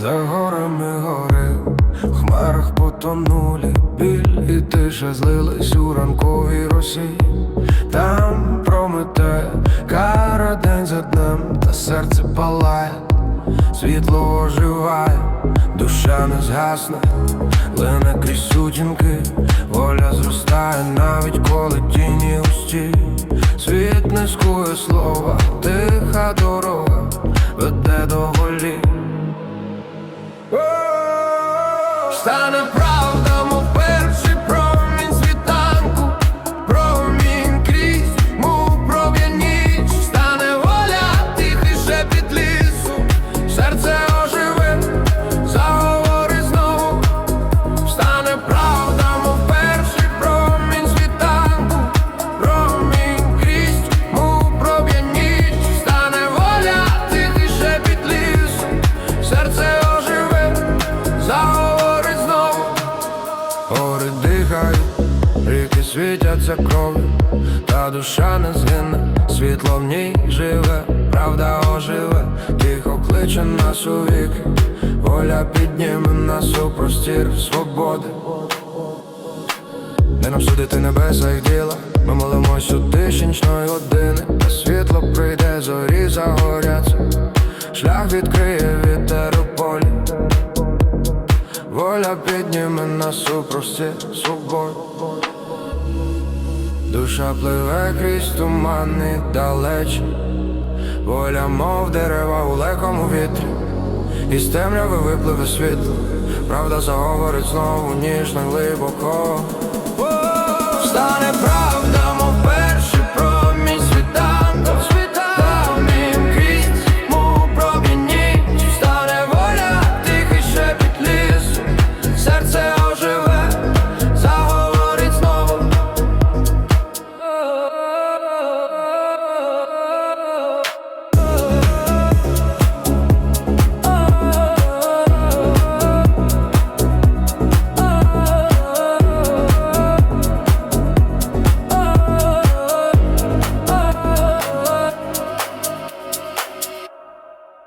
За горами гори, в хмарах потонулі біль і тиша злились у ранковій росі. Там промете кара день за днем, та серце палає, світло оживає, душа не згасне, лине крізь сутінки, воля зростає, навіть коли тіні густі. Світ не скує слова, тиха дорога веде до голі. Стане світяться кров'ю, та душа не згине, світло в ній живе, правда оживе, тихо кличе нас у віки, воля підніме нас у простір свободи. Не нам судити небеса їх діла, ми молимось у тиші години, та світло прийде, зорі загоряться, шлях відкриє вітер у полі. Воля підніме нас у простір свобод Душа пливе крізь тумани далеч, Воля, мов дерева у легкому вітрі. Із темряви випливе світло. Правда заговорить знову ніжно глибоко